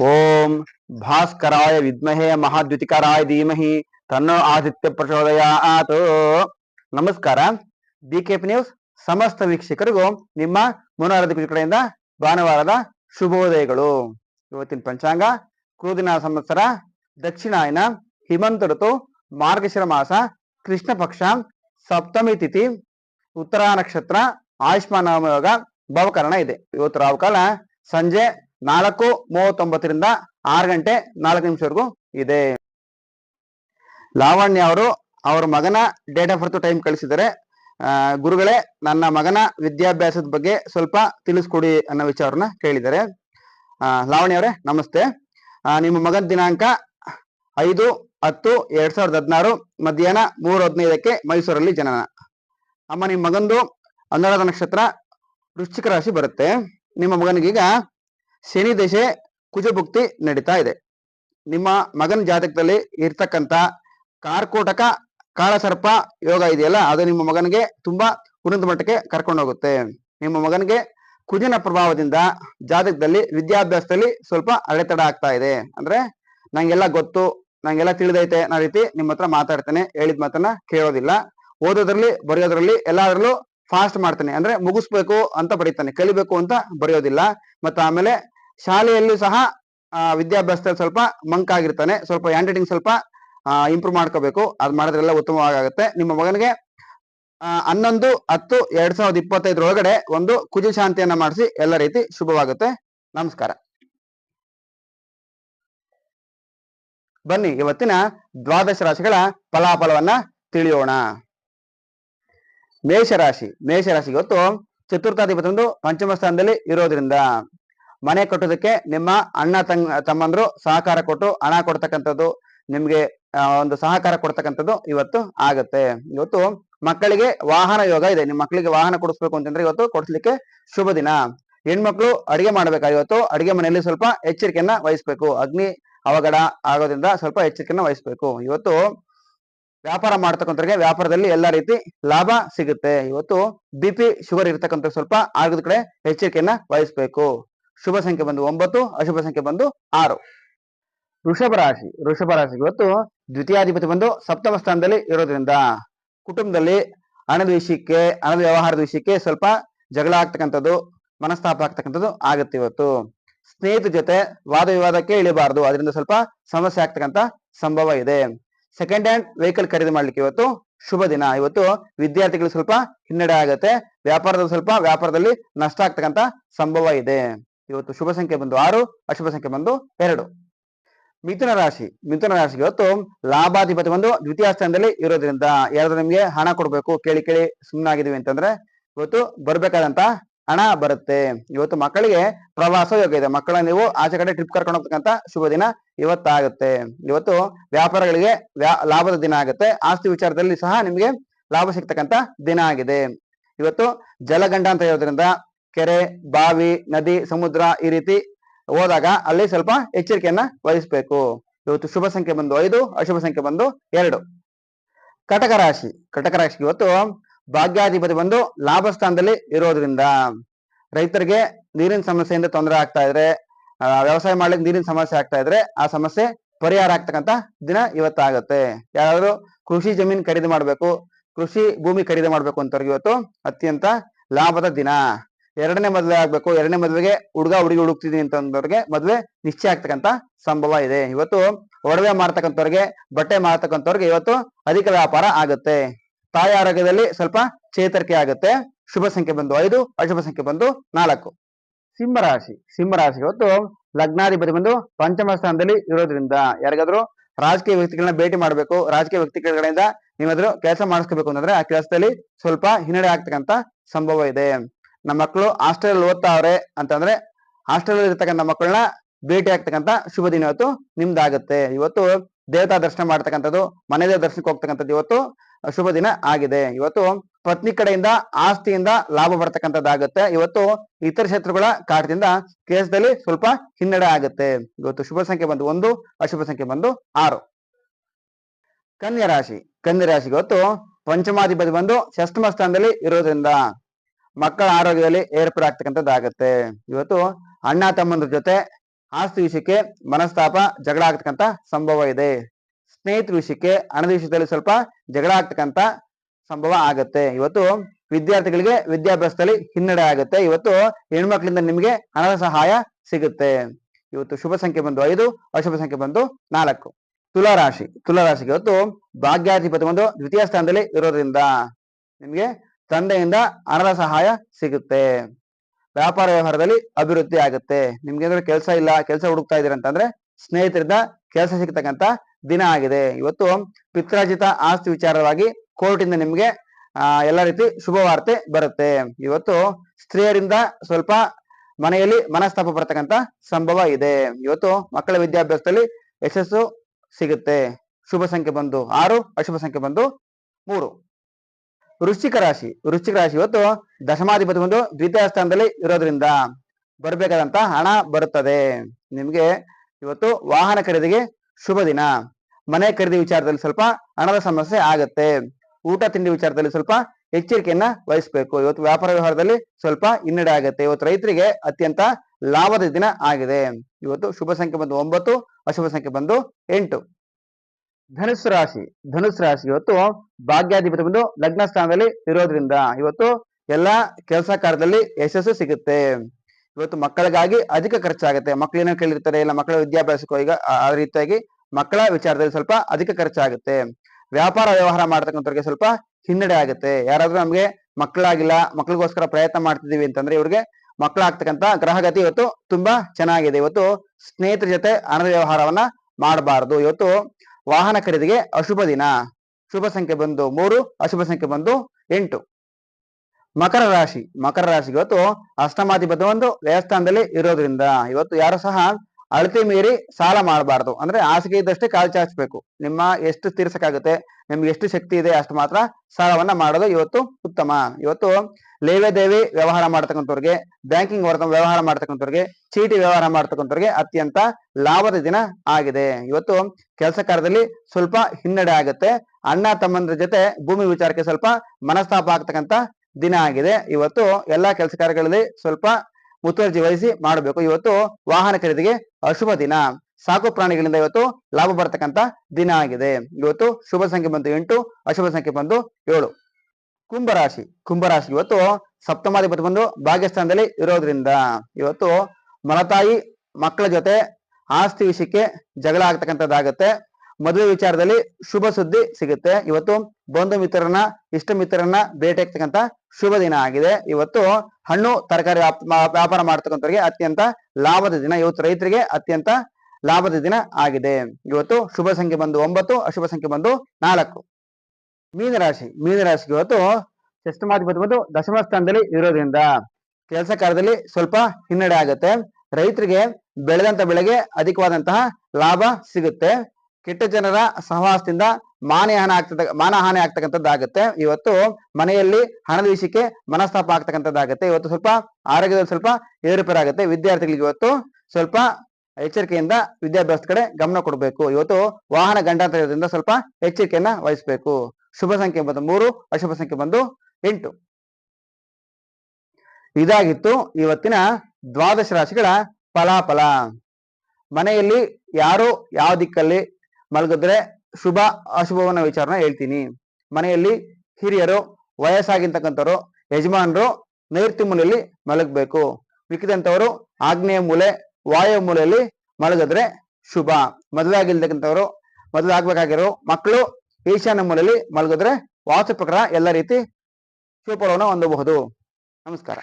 ಓಂ ಭಾಸ್ಕರಾಯ ವಿದ್ಮಹೇ ಮಹಾದ್ಯುತಿಕರಾಯ ಧೀಮಹಿ ತನ್ನೋ ಆದಿತ್ಯ ಪ್ರಚೋದಯಾತ್. ನಮಸ್ಕಾರ. ಬಿಕೆಪಿ ನ್ಯೂಸ್ ಸಮಸ್ತ ವೀಕ್ಷಕರಿಗೂ ನಿಮ್ಮ ಮುನಾರದಿ ಕಡೆಯಿಂದ ಭಾನುವಾರದ ಶುಭೋದಯಗಳು. ಇವತ್ತಿನ ಪಂಚಾಂಗ, ಕೃದಿನ ಸಂವತ್ಸರ, ದಕ್ಷಿಣಾಯನ, ಹಿಮಂತ ಋತು, ಮಾರ್ಗಶಿರ ಮಾಸ ಕೃಷ್ಣ ಪಕ್ಷ ಸಪ್ತಮಿ ತಿಥಿ, ಉತ್ತರ ನಕ್ಷತ್ರ, ಆಯುಷ್ಮಾನ ಯೋಗ ಭವಕರಣ ಇದೆ. ಇವತ್ತು ರಾಹುಕಾಲ, ಸಂಜೆ ನಾಲ್ಕು ಮೂವತ್ತೊಂಬತ್ತರಿಂದ ಆರು ಗಂಟೆ ನಾಲ್ಕು ನಿಮಿಷವರೆಗೂ ಇದೆ. ಲಾವಣ್ಯ ಅವರು ಅವರ ಮಗನ ಡೇಟ್ ಆಫ್ ಬರ್ತ್ ಟೈಮ್ ಕಳಿಸಿದರೆ ಗುರುಗಳೇ, ನನ್ನ ಮಗನ ವಿದ್ಯಾಭ್ಯಾಸದ ಬಗ್ಗೆ ಸ್ವಲ್ಪ ತಿಳಿಸ್ಕೊಡಿ ಅನ್ನೋ ವಿಚಾರನ ಕೇಳಿದ್ದಾರೆ. ಲಾವಣ್ಯ ಅವರೇ, ನಮಸ್ತೆ. ನಿಮ್ಮ ಮಗನ ದಿನಾಂಕ ಐದು ಹತ್ತು ಎರಡ್ ಸಾವಿರದ ಹದಿನಾರು, ಮಧ್ಯಾಹ್ನ ಮೂರು ಹದಿನೈದಕ್ಕೆ ಮೈಸೂರಲ್ಲಿ ಜನನ. ಅಮ್ಮ, ನಿಮ್ಮ ಮಗಂದು ಅನುರಾಧ ನಕ್ಷತ್ರ ವೃಶ್ಚಿಕ ರಾಶಿ ಬರುತ್ತೆ. ನಿಮ್ಮ ಮಗನಿಗೀಗ ಶನಿ ದಶೆ ಕುಜಭುಕ್ತಿ ನಡೀತಾ ಇದೆ. ನಿಮ್ಮ ಮಗನ ಜಾತಕದಲ್ಲಿ ಇರ್ತಕ್ಕಂತ ಕಾರ್ಕೋಟಕ, ಕಾಳಸರ್ಪ ಯೋಗ ಇದೆಯಲ್ಲ, ಅದು ನಿಮ್ಮ ಮಗನಿಗೆ ತುಂಬಾ ಉನ್ನತ ಮಟ್ಟಕ್ಕೆ ಕರ್ಕೊಂಡು ಹೋಗುತ್ತೆ. ನಿಮ್ಮ ಮಗನಿಗೆ ಕುಜನ ಪ್ರಭಾವದಿಂದ ಜಾತಕದಲ್ಲಿ, ವಿದ್ಯಾಭ್ಯಾಸದಲ್ಲಿ ಸ್ವಲ್ಪ ಅಡೆತಡ ಆಗ್ತಾ ಇದೆ. ಅಂದ್ರೆ ನಂಗೆಲ್ಲ ಗೊತ್ತು, ನಂಗೆಲ್ಲ ತಿಳಿದೈತೆ ಅನ್ನೋ ರೀತಿ ನಿಮ್ಮ ಹತ್ರ ಮಾತಾಡ್ತೇನೆ, ಹೇಳಿದ ಮಾತನ್ನ ಕೇಳೋದಿಲ್ಲ. ಓದೋದ್ರಲ್ಲಿ, ಬರೆಯೋದ್ರಲ್ಲಿ ಎಲ್ಲಾದ್ರಲ್ಲೂ ಫಾಸ್ಟ್ ಮಾಡ್ತಾನೆ. ಅಂದ್ರೆ ಮುಗಿಸ್ಬೇಕು ಅಂತ ಬರೀತಾನೆ, ಕಲಿಬೇಕು ಅಂತ ಬರೆಯೋದಿಲ್ಲ. ಮತ್ತೆ ಆಮೇಲೆ ಶಾಲೆಯಲ್ಲೂ ಸಹ ವಿದ್ಯಾಭ್ಯಾಸದಲ್ಲಿ ಸ್ವಲ್ಪ ಮಂಕ್ ಆಗಿರ್ತಾನೆ. ಸ್ವಲ್ಪ ಹ್ಯಾಂಡ್ ರೈಟಿಂಗ್ ಸ್ವಲ್ಪ ಇಂಪ್ರೂವ್ ಮಾಡ್ಕೋಬೇಕು. ಅದು ಮಾಡಿದ್ರೆಲ್ಲ ಉತ್ತಮವಾಗುತ್ತೆ. ನಿಮ್ಮ ಮಗನಿಗೆ ಹನ್ನೊಂದು, ಹತ್ತು, ಎರಡ್ ಸಾವಿರದ ಇಪ್ಪತ್ತೈದರೊಳಗಡೆ ಒಂದು ಕುಜ ಶಾಂತಿಯನ್ನ ಮಾಡಿಸಿ ಎಲ್ಲ ರೀತಿ ಶುಭವಾಗುತ್ತೆ. ನಮಸ್ಕಾರ. ಬನ್ನಿ, ಇವತ್ತಿನ ದ್ವಾದಶ ರಾಶಿಗಳ ಫಲಾಫಲವನ್ನ ತಿಳಿಯೋಣ. ಮೇಷರಾಶಿ. ಮೇಷರಾಶಿ ಇವತ್ತು ಚತುರ್ಥಾಧಿಪತಿ ಒಂದು ಪಂಚಮ ಸ್ಥಾನದಲ್ಲಿ ಇರೋದ್ರಿಂದ ಮನೆ ಕಟ್ಟೋದಕ್ಕೆ ನಿಮ್ಮ ಅಣ್ಣ ತಂಗ, ತಮ್ಮಂದ್ರು ಸಹಕಾರ ಕೊಟ್ಟು ಹಣ ಕೊಡ್ತಕ್ಕಂಥದ್ದು, ನಿಮ್ಗೆ ಒಂದು ಸಹಕಾರ ಕೊಡ್ತಕ್ಕಂಥದ್ದು ಇವತ್ತು ಆಗತ್ತೆ. ಇವತ್ತು ಮಕ್ಕಳಿಗೆ ವಾಹನ ಯೋಗ ಇದೆ. ನಿಮ್ಮ ಮಕ್ಕಳಿಗೆ ವಾಹನ ಕೊಡಿಸ್ಬೇಕು ಅಂತಂದ್ರೆ ಇವತ್ತು ಕೊಡಿಸ್ಲಿಕ್ಕೆ ಶುಭ ದಿನ. ಹೆಣ್ಮಕ್ಳು ಅಡಿಗೆ ಮಾಡ್ಬೇಕಾ? ಇವತ್ತು ಅಡಿಗೆ ಮನೆಯಲ್ಲಿ ಸ್ವಲ್ಪ ಎಚ್ಚರಿಕೆಯನ್ನ ವಹಿಸ್ಬೇಕು. ಅಗ್ನಿ ಅವಘಡ ಆಗೋದ್ರಿಂದ ಸ್ವಲ್ಪ ಎಚ್ಚರಿಕೆಯನ್ನ ವಹಿಸ್ಬೇಕು. ಇವತ್ತು ವ್ಯಾಪಾರ ಮಾಡ್ತಕ್ಕಂಥವ್ರಿಗೆ ವ್ಯಾಪಾರದಲ್ಲಿ ಎಲ್ಲಾ ರೀತಿ ಲಾಭ ಸಿಗುತ್ತೆ. ಇವತ್ತು ಬಿ ಪಿ ಶುಗರ್ ಇರ್ತಕ್ಕಂಥ ಸ್ವಲ್ಪ ಆಗದ ಕಡೆ ಎಚ್ಚರಿಕೆಯನ್ನ ವಹಿಸ್ಬೇಕು. ಶುಭ ಸಂಖ್ಯೆ ಬಂದು ಒಂಬತ್ತು, ಅಶುಭ ಸಂಖ್ಯೆ ಬಂದು ಆರು. ವೃಷಭ ರಾಶಿ ವೃಷಭ ರಾಶಿ ಇವತ್ತು ದ್ವಿತೀಯಾಧಿಪತಿ ಬಂದು ಸಪ್ತಮ ಸ್ಥಾನದಲ್ಲಿ ಇರೋದ್ರಿಂದ ಕುಟುಂಬದಲ್ಲಿ ಹಣದ ವಿಷಯಕ್ಕೆ ಹಣದ ವ್ಯವಹಾರದ ವಿಷಯಕ್ಕೆ ಸ್ವಲ್ಪ ಜಗಳ ಆಗ್ತಕ್ಕಂಥದ್ದು, ಮನಸ್ತಾಪ ಆಗ್ತಕ್ಕಂಥದ್ದು ಆಗುತ್ತೆ ಇವತ್ತು. ಸ್ನೇಹಿತರ ಜೊತೆ ವಾದ ವಿವಾದಕ್ಕೆ ಇಳಿಬಾರದು, ಅದರಿಂದ ಸ್ವಲ್ಪ ಸಮಸ್ಯೆ ಆಗ್ತಕ್ಕಂಥ ಸಂಭವ ಇದೆ. ಸೆಕೆಂಡ್ ಹ್ಯಾಂಡ್ ವೆಹಿಕಲ್ ಖರೀದಿ ಮಾಡ್ಲಿಕ್ಕೆ ಇವತ್ತು ಶುಭ ದಿನ. ಇವತ್ತು ವಿದ್ಯಾರ್ಥಿಗಳು ಸ್ವಲ್ಪ ಹಿನ್ನಡೆ ಆಗುತ್ತೆ, ವ್ಯಾಪಾರದಲ್ಲಿ ಸ್ವಲ್ಪ ವ್ಯಾಪಾರದಲ್ಲಿ ನಷ್ಟ ಆಗ್ತಕ್ಕಂಥ ಸಂಭವ ಇದೆ. ಇವತ್ತು ಶುಭ ಸಂಖ್ಯೆ ಬಂದು ಆರು, ಅಶುಭ ಸಂಖ್ಯೆ ಬಂದು ಎರಡು. ಮಿಥುನ ರಾಶಿ, ಮಿಥುನ ರಾಶಿಗೆ ಇವತ್ತು ಲಾಭಾಧಿಪತಿ ಬಂದು ದ್ವಿತೀಯ ಸ್ಥಾನದಲ್ಲಿ ಇರೋದ್ರಿಂದ ಯಾರಾದ್ರೂ ನಿಮ್ಗೆ ಹಣ ಕೊಡ್ಬೇಕು ಕೇಳಿ ಕೇಳಿ ಸುಮ್ಮನಾಗಿದೀವಿ ಅಂತಂದ್ರೆ ಇವತ್ತು ಬರ್ಬೇಕಾದಂತ ಹಣ ಬರುತ್ತೆ. ಇವತ್ತು ಮಕ್ಕಳಿಗೆ ಪ್ರವಾಸ ಯೋಗ ಇದೆ. ಮಕ್ಕಳ ನೀವು ಆಚೆ ಕಡೆ ಟ್ರಿಪ್ ಕರ್ಕೊಂಡು ಹೋಗ್ತಕ್ಕಂತ ಶುಭ ದಿನ ಇವತ್ತಾಗುತ್ತೆ. ಇವತ್ತು ವ್ಯಾಪಾರಗಳಿಗೆ ವ್ಯಾ, ಲಾಭದ ದಿನ ಆಗುತ್ತೆ. ಆಸ್ತಿ ವಿಚಾರದಲ್ಲಿ ಸಹ ನಿಮ್ಗೆ ಲಾಭ ಸಿಗ್ತಕ್ಕಂತ ದಿನ ಆಗಿದೆ. ಇವತ್ತು ಜಲಗಂಡ ಅಂತ ಇರೋದ್ರಿಂದ ಕೆರೆ, ಬಾವಿ, ನದಿ, ಸಮುದ್ರ ಈ ರೀತಿ ಹೋದಾಗ ಅಲ್ಲಿ ಸ್ವಲ್ಪ ಎಚ್ಚರಿಕೆಯನ್ನ ವಹಿಸ್ಬೇಕು. ಇವತ್ತು ಶುಭ ಸಂಖ್ಯೆ ಬಂದು ಐದು, ಅಶುಭ ಸಂಖ್ಯೆ ಬಂದು ಎರಡು. ಕಟಕ ರಾಶಿ. ಕಟಕ ರಾಶಿಗೆ ಇವತ್ತು ಭಾಗ್ಯಾಧಿಪತಿ ಬಂದು ಲಾಭ ಸ್ಥಾನದಲ್ಲಿ ಇರೋದ್ರಿಂದ ರೈತರಿಗೆ ನೀರಿನ ಸಮಸ್ಯೆಯಿಂದ ತೊಂದರೆ ಆಗ್ತಾ ಇದ್ರೆ ವ್ಯವಸಾಯ ಮಾಡ್ಲಿಕ್ಕೆ ನೀರಿನ ಸಮಸ್ಯೆ ಆಗ್ತಾ ಇದ್ರೆ ಆ ಸಮಸ್ಯೆ ಪರಿಹಾರ ಆಗ್ತಕ್ಕಂತ ದಿನ ಇವತ್ತಾಗುತ್ತೆ. ಯಾರಾದ್ರೂ ಕೃಷಿ ಜಮೀನ್ ಖರೀದಿ ಮಾಡ್ಬೇಕು, ಕೃಷಿ ಭೂಮಿ ಖರೀದಿ ಮಾಡ್ಬೇಕು ಅಂತವ್ರಿಗೆ ಇವತ್ತು ಅತ್ಯಂತ ಲಾಭದ ದಿನ. ಎರಡನೇ ಮದ್ವೆ ಆಗ್ಬೇಕು, ಎರಡನೇ ಮದ್ವೆಗೆ ಹುಡುಗ ಹುಡುಗಿ ಹುಡುಕ್ತಿದೀನಿ ಅಂತಂದವ್ರಿಗೆ ಮದ್ವೆ ನಿಶ್ಚಯ ಆಗ್ತಕ್ಕಂತ ಸಂಭವ ಇದೆ. ಇವತ್ತು ಒಡವೆ ಮಾಡ್ತಕ್ಕಂಥವ್ರಿಗೆ ಬಟ್ಟೆ ಮಾಡ್ತಕ್ಕಂಥವ್ರಿಗೆ ಇವತ್ತು ಅಧಿಕ ವ್ಯಾಪಾರ ಆಗುತ್ತೆ. ತಾಯಿ ಆರೋಗ್ಯದಲ್ಲಿ ಸ್ವಲ್ಪ ಚೇತರಿಕೆ ಆಗುತ್ತೆ. ಶುಭ ಸಂಖ್ಯೆ ಬಂದು ಐದು, ಅಶುಭ ಸಂಖ್ಯೆ ಬಂದು ನಾಲ್ಕು. ಸಿಂಹರಾಶಿ ಸಿಂಹರಾಶಿ ಇವತ್ತು ಲಗ್ನಾಧಿಪತಿ ಬಂದು ಪಂಚಮ ಸ್ಥಾನದಲ್ಲಿ ಇರೋದ್ರಿಂದ ಯಾರಿಗಾದ್ರೂ ರಾಜಕೀಯ ವ್ಯಕ್ತಿಗಳನ್ನ ಭೇಟಿ ಮಾಡಬೇಕು, ರಾಜಕೀಯ ವ್ಯಕ್ತಿಗಳಿಂದ ನೀವಾದ್ರೂ ಕೆಲಸ ಮಾಡಿಸ್ಕೋಬೇಕು ಅಂತಂದ್ರೆ ಆ ಕೆಲಸದಲ್ಲಿ ಸ್ವಲ್ಪ ಹಿನ್ನಡೆ ಆಗ್ತಕ್ಕಂತ ಸಂಭವ ಇದೆ. ನಮ್ಮ ಮಕ್ಕಳು ಹಾಸ್ಟೆಲ್ ಓದ್ತಾವ್ರೆ ಅಂತಂದ್ರೆ ಹಾಸ್ಟೆಲ್ ಇರ್ತಕ್ಕಂಥ ಮಕ್ಕಳನ್ನ ಭೇಟಿ ಆಗ್ತಕ್ಕಂತ ಶುಭ ದಿನ ಇವತ್ತು ನಿಮ್ದಾಗುತ್ತೆ. ಇವತ್ತು ದೇವತಾ ದರ್ಶನ ಮಾಡ್ತಕ್ಕಂಥದ್ದು ಮನೆ ದರ್ಶನಕ್ಕೆ ಹೋಗ್ತಕ್ಕಂಥದ್ದು ಇವತ್ತು ಶುಭ ದಿನ ಆಗಿದೆ. ಇವತ್ತು ಪತ್ನಿ ಕಡೆಯಿಂದ ಆಸ್ತಿಯಿಂದ ಲಾಭ ಬರ್ತಕ್ಕಂಥದ್ದಾಗುತ್ತೆ. ಇವತ್ತು ಇತರ ಶತ್ರುಗಳ ಕಾಟದಿಂದ ಕೇಸದಲ್ಲಿ ಸ್ವಲ್ಪ ಹಿನ್ನಡೆ ಆಗುತ್ತೆ. ಇವತ್ತು ಶುಭ ಸಂಖ್ಯೆ ಬಂದು ಒಂದು, ಅಶುಭ ಸಂಖ್ಯೆ ಬಂದು ಆರು. ಕನ್ಯಾ ರಾಶಿ. ಕನ್ಯಾ ರಾಶಿಗೆ ಇವತ್ತು ಪಂಚಮಾಧಿಪತಿ ಬಂದು ಷಷ್ಠಮ ಸ್ಥಾನದಲ್ಲಿ ಇರೋದ್ರಿಂದ ಮಕ್ಕಳ ಆರೋಗ್ಯದಲ್ಲಿ ಏರ್ಪೇರ್ ಆಗ್ತಕ್ಕಂಥದ್ದಾಗತ್ತೆ ಇವತ್ತು ಅಣ್ಣ ತಮ್ಮಂದ್ರ ಜೊತೆ ಆಸ್ತಿ ವಿಷಯಕ್ಕೆ ಮನಸ್ತಾಪ ಜಗಳ ಆಗ್ತಕ್ಕಂತ ಸಂಭವ ಇದೆ. ಸ್ನೇಹಿತರ ವಿಷಯಕ್ಕೆ ಹಣದ ವಿಷಯದಲ್ಲಿ ಸ್ವಲ್ಪ ಜಗಳ ಆಗ್ತಕ್ಕಂತ ಸಂಭವ ಆಗತ್ತೆ. ಇವತ್ತು ವಿದ್ಯಾರ್ಥಿಗಳಿಗೆ ವಿದ್ಯಾಭ್ಯಾಸದಲ್ಲಿ ಹಿನ್ನಡೆ ಆಗುತ್ತೆ. ಇವತ್ತು ಹೆಣ್ಮಕ್ಳಿಂದ ನಿಮಗೆ ಹಣದ ಸಹಾಯ ಸಿಗುತ್ತೆ. ಇವತ್ತು ಶುಭ ಸಂಖ್ಯೆ ಬಂದು ಐದು, ಅಶುಭ ಸಂಖ್ಯೆ ಬಂದು ನಾಲ್ಕು. ತುಲಾರಾಶಿ, ತುಲಾರಾಶಿಗೆ ಇವತ್ತು ಭಾಗ್ಯಾಧಿಪತಿ ಬಂದು ದ್ವಿತೀಯ ಸ್ಥಾನದಲ್ಲಿ ಇರೋದ್ರಿಂದ ನಿಮಗೆ ತಂದೆಯಿಂದ ಹಣದ ಸಹಾಯ ಸಿಗುತ್ತೆ. ವ್ಯಾಪಾರ ವ್ಯವಹಾರದಲ್ಲಿ ಅಭಿವೃದ್ಧಿ ಆಗುತ್ತೆ. ನಿಮ್ಗೆ ಏನಾದ್ರು ಕೆಲಸ ಇಲ್ಲ, ಕೆಲಸ ಹುಡುಕ್ತಾ ಇದೀರ ಅಂತಂದ್ರೆ ಸ್ನೇಹಿತರಿಂದ ಕೆಲಸ ಸಿಗ್ತಕ್ಕಂತ ದಿನ ಆಗಿದೆ. ಇವತ್ತು ಪಿತ್ರಾರ್ಜಿತ ಆಸ್ತಿ ವಿಚಾರವಾಗಿ ಕೋರ್ಟ್ ಇಂದ ನಿಮ್ಗೆ, ಆ, ಎಲ್ಲ ರೀತಿ ಶುಭ ವಾರ್ತೆ ಬರುತ್ತೆ. ಇವತ್ತು ಸ್ತ್ರೀಯರಿಂದ ಸ್ವಲ್ಪ ಮನೆಯಲ್ಲಿ ಮನಸ್ತಾಪ ಬರ್ತಕ್ಕಂತ ಸಂಭವ ಇದೆ. ಇವತ್ತು ಮಕ್ಕಳ ವಿದ್ಯಾಭ್ಯಾಸದಲ್ಲಿ ಯಶಸ್ಸು ಸಿಗುತ್ತೆ. ಶುಭ ಸಂಖ್ಯೆ ಬಂದು ಆರು, ಅಶುಭ ಸಂಖ್ಯೆ ಬಂದು ಮೂರು. ವೃಶ್ಚಿಕ ರಾಶಿ. ವೃಶ್ಚಿಕ ರಾಶಿ ಇವತ್ತು ದಶಮಾಧಿಪತಿ ಒಂದು ದ್ವಿತೀಯ ಸ್ಥಾನದಲ್ಲಿ ಇರೋದ್ರಿಂದ ಬರಬೇಕಾದಂತ ಹಣ ಬರುತ್ತದೆ. ನಿಮ್ಗೆ ಇವತ್ತು ವಾಹನ ಖರೀದಿಗೆ ಶುಭ ದಿನ. ಮನೆ ಖರೀದಿ ವಿಚಾರದಲ್ಲಿ ಸ್ವಲ್ಪ ಹಣದ ಸಮಸ್ಯೆ ಆಗತ್ತೆ. ಊಟ, ತಿಂಡಿ ವಿಚಾರದಲ್ಲಿ ಸ್ವಲ್ಪ ಎಚ್ಚರಿಕೆಯನ್ನ ವಹಿಸ್ಬೇಕು. ಇವತ್ತು ವ್ಯಾಪಾರ ವ್ಯವಹಾರದಲ್ಲಿ ಸ್ವಲ್ಪ ಹಿನ್ನಡೆ ಆಗುತ್ತೆ. ಇವತ್ತು ರೈತರಿಗೆ ಅತ್ಯಂತ ಲಾಭದ ದಿನ ಆಗಿದೆ. ಇವತ್ತು ಶುಭ ಸಂಖ್ಯೆ ಬಂದು ಒಂಬತ್ತು, ಅಶುಭ ಸಂಖ್ಯೆ ಬಂದು ಎಂಟು. ಧನುಸ್ಸು ರಾಶಿ. ಧನುಸ್ ರಾಶಿ ಇವತ್ತು ಭಾಗ್ಯಾಧಿಪತಿ ಬಂದು ಲಗ್ನ ಸ್ಥಾನದಲ್ಲಿ ಇರೋದ್ರಿಂದ ಇವತ್ತು ಎಲ್ಲಾ ಕೆಲಸ ಕಾರ್ಯದಲ್ಲಿ ಯಶಸ್ಸು ಸಿಗುತ್ತೆ. ಇವತ್ತು ಮಕ್ಕಳಿಗಾಗಿ ಅಧಿಕ ಖರ್ಚಾಗುತ್ತೆ. ಮಕ್ಳು ಏನೋ ಕೇಳಿರ್ತಾರೆ? ಇಲ್ಲ, ಮಕ್ಕಳ ವಿದ್ಯಾಭ್ಯಾಸಕ್ಕೂ ಈಗ ಆ ರೀತಿಯಾಗಿ ಮಕ್ಕಳ ವಿಚಾರದಲ್ಲಿ ಸ್ವಲ್ಪ ಅಧಿಕ ಖರ್ಚಾಗುತ್ತೆ. ವ್ಯಾಪಾರ ವ್ಯವಹಾರ ಮಾಡ್ತಕ್ಕಂಥವ್ರಿಗೆ ಸ್ವಲ್ಪ ಹಿನ್ನಡೆ ಆಗುತ್ತೆ. ಯಾರಾದ್ರೂ ನಮ್ಗೆ ಮಕ್ಕಳಾಗಿಲ್ಲ, ಮಕ್ಕಳಿಗೋಸ್ಕರ ಪ್ರಯತ್ನ ಮಾಡ್ತಿದೀವಿ ಅಂತಂದ್ರೆ ಇವ್ರಿಗೆ ಮಕ್ಕಳಾಗ್ತಕ್ಕಂಥ ಗ್ರಹಗತಿ ಇವತ್ತು ತುಂಬಾ ಚೆನ್ನಾಗಿದೆ. ಇವತ್ತು ಸ್ನೇಹಿತರ ಜೊತೆ ಹಣದ ವ್ಯವಹಾರವನ್ನ ಮಾಡಬಾರದು. ಇವತ್ತು ವಾಹನ ಖರೀದಿಗೆ ಅಶುಭ ದಿನ. ಶುಭ ಸಂಖ್ಯೆ ಬಂದು ಮೂರು, ಅಶುಭ ಸಂಖ್ಯೆ ಬಂದು ಎಂಟು. ಮಕರ ರಾಶಿ. ಮಕರ ರಾಶಿ ಇವತ್ತು ಅಷ್ಟಮಾಧಿಪತಿ ಒಂದು ವ್ಯಯಸ್ಥಾನದಲ್ಲಿ ಇರೋದ್ರಿಂದ ಇವತ್ತು ಯಾರು ಸಹ ಅಳತೆ ಮೀರಿ ಸಾಲ ಮಾಡಬಾರ್ದು. ಅಂದ್ರೆ ಹಾಸಿಗೆ ಇದ್ದಷ್ಟೇ ಕಾಲು ಚಾಚಬೇಕು ನಿಮ್ಮ ಎಷ್ಟು ತೀರ್ಸಕ್ಕಾಗುತ್ತೆ, ನಿಮ್ಗೆ ಎಷ್ಟು ಶಕ್ತಿ ಇದೆ ಅಷ್ಟು ಮಾತ್ರ ಸಾಲವನ್ನ ಮಾಡೋದು ಇವತ್ತು ಉತ್ತಮ. ಇವತ್ತು ಲೇವಾದೇವಿ ವ್ಯವಹಾರ ಮಾಡ್ತಕ್ಕಂಥವ್ರಿಗೆ, ಬ್ಯಾಂಕಿಂಗ್ ವ್ಯವಹಾರ ಮಾಡ್ತಕ್ಕಂಥವ್ರಿಗೆ, ಚೀಟಿ ವ್ಯವಹಾರ ಮಾಡ್ತಕ್ಕಂಥವ್ರಿಗೆ ಅತ್ಯಂತ ಲಾಭದ ದಿನ ಆಗಿದೆ. ಇವತ್ತು ಕೆಲಸ ಕಾರ್ಯದಲ್ಲಿ ಸ್ವಲ್ಪ ಹಿನ್ನಡೆ ಆಗುತ್ತೆ. ಅಣ್ಣ ತಮ್ಮಂದ್ರ ಜೊತೆ ಭೂಮಿ ವಿಚಾರಕ್ಕೆ ಸ್ವಲ್ಪ ಮನಸ್ತಾಪ ಆಗ್ತಕ್ಕಂಥ ದಿನ ಆಗಿದೆ. ಇವತ್ತು ಎಲ್ಲಾ ಕೆಲಸ ಕಾರ್ಯಗಳಲ್ಲಿ ಸ್ವಲ್ಪ ಮುತುವರ್ಜಿ ವಹಿಸಿ ಮಾಡಬೇಕು. ಇವತ್ತು ವಾಹನ ಖರೀದಿಗೆ ಅಶುಭ ದಿನ. ಸಾಕು ಪ್ರಾಣಿಗಳಿಂದ ಇವತ್ತು ಲಾಭ ಬರ್ತಕ್ಕಂಥ ದಿನ ಆಗಿದೆ. ಇವತ್ತು ಶುಭ ಸಂಖ್ಯೆ ಬಂದು ಎಂಟು, ಅಶುಭ ಸಂಖ್ಯೆ ಬಂದು ಏಳು. ಕುಂಭರಾಶಿ. ಕುಂಭರಾಶಿ ಇವತ್ತು ಸಪ್ತಮಾಧಿಪತಿ ಬಂದು ಭಾಗ್ಯಸ್ಥಾನದಲ್ಲಿ ಇರೋದ್ರಿಂದ ಇವತ್ತು ಮಲತಾಯಿ ಮಕ್ಕಳ ಜೊತೆ ಆಸ್ತಿ ವಿಷಯಕ್ಕೆ ಜಗಳ ಆಗ್ತಕ್ಕಂಥದ್ದಾಗತ್ತೆ. ಮದುವೆ ವಿಚಾರದಲ್ಲಿ ಶುಭ ಸುದ್ದಿ ಸಿಗುತ್ತೆ. ಇವತ್ತು ಬಂಧು ಮಿತ್ರರನ್ನ, ಇಷ್ಟ ಮಿತ್ರರನ್ನ ಭೇಟಿ ಆಗ್ತಕ್ಕಂಥ ಶುಭ ದಿನ ಆಗಿದೆ. ಇವತ್ತು ಹಣ್ಣು, ತರಕಾರಿ ವ್ಯಾಪ್- ವ್ಯಾಪಾರ ಮಾಡ್ತಕ್ಕಂಥವ್ರಿಗೆ ಅತ್ಯಂತ ಲಾಭದ ದಿನ. ಇವತ್ತು ರೈತರಿಗೆ ಅತ್ಯಂತ ಲಾಭದ ದಿನ ಆಗಿದೆ. ಇವತ್ತು ಶುಭ ಸಂಖ್ಯೆ ಬಂದು ಒಂಬತ್ತು, ಅಶುಭ ಸಂಖ್ಯೆ ಬಂದು ನಾಲ್ಕು. ಮೀನರಾಶಿ, ಮೀನರಾಶಿಗೆ ಇವತ್ತು ಷಷ್ಟಮಾಧಿಪತಿ ಬಂದು ದಶಮ ಸ್ಥಾನದಲ್ಲಿ ಇರೋದ್ರಿಂದ ಕೆಲಸ ಕಾರ್ಯದಲ್ಲಿ ಸ್ವಲ್ಪ ಹಿನ್ನಡೆ ಆಗುತ್ತೆ. ರೈತರಿಗೆ ಬೆಳೆದಂತ ಬೆಳೆಗೆ ಅಧಿಕವಾದಂತಹ ಲಾಭ ಸಿಗುತ್ತೆ. ಕೆಟ್ಟ ಜನರ ಸಹವಾಸದಿಂದ ಮಾನಹಾನಿ ಆಗ್ತದ, ಮಾನಹಾನಿ ಆಗ್ತಕ್ಕಂಥದ್ದಾಗುತ್ತೆ ಇವತ್ತು ಮನೆಯಲ್ಲಿ ಹಣದ ವಿಷಯಕ್ಕೆ ಮನಸ್ತಾಪ ಆಗ್ತಕ್ಕಂಥದ್ದಾಗುತ್ತೆ ಇವತ್ತು ಸ್ವಲ್ಪ ಆರೋಗ್ಯದಲ್ಲಿ ಸ್ವಲ್ಪ ಏರುಪೇರಾಗುತ್ತೆ. ವಿದ್ಯಾರ್ಥಿಗಳಿಗೆ ಇವತ್ತು ಸ್ವಲ್ಪ ಎಚ್ಚರಿಕೆಯಿಂದ ವಿದ್ಯಾಭ್ಯಾಸದ ಕಡೆ ಗಮನ ಕೊಡಬೇಕು. ಇವತ್ತು ವಾಹನ ಗಂಡಾಂತರದಿಂದ ಸ್ವಲ್ಪ ಎಚ್ಚರಿಕೆಯನ್ನ ವಹಿಸಬೇಕು. ಶುಭ ಸಂಖ್ಯೆ ಬಂದು ಮೂರು, ಅಶುಭ ಸಂಖ್ಯೆ ಬಂದು ಎಂಟು. ಇದಾಗಿತ್ತು ಇವತ್ತಿನ ದ್ವಾದಶ ರಾಶಿಗಳ ಫಲಾಫಲ. ಮನೆಯಲ್ಲಿ ಯಾರು ಯಾವ ದಿಕ್ಕಲ್ಲಿ ಮಲಗಿದ್ರೆ ಶುಭ, ಅಶುಭವನ್ನ ವಿಚಾರನ ಹೇಳ್ತೀನಿ. ಮನೆಯಲ್ಲಿ ಹಿರಿಯರು, ವಯಸ್ಸಾಗಿರ್ತಕ್ಕಂಥವ್ರು, ಯಜಮಾನರು ನೈಋತ್ಯ ಮೂಲೆಯಲ್ಲಿ ಮಲಗಬೇಕು. ಮಿಕ್ಕಿದಂಥವರು ಆಗ್ನೇಯ ಮೂಲೆ ವಾಯು ಮೂಲೆಯಲ್ಲಿ ಮಲಗಿದ್ರೆ ಶುಭ. ಮದುವೆ ಆಗಿಲ್ತಕ್ಕಂಥವ್ರು ಮದುವೆ ಆಗ್ಬೇಕಾಗಿರೋ ಮಕ್ಕಳು ಈಶಾನ್ಯ ಮೂಲಲ್ಲಿ ಮಲಗಿದ್ರೆ ವಾಸ್ತು ಪ್ರಕಾರ ಎಲ್ಲ ರೀತಿ ಶುಭಫಲವನ್ನು ಹೊಂದಬಹುದು. ನಮಸ್ಕಾರ.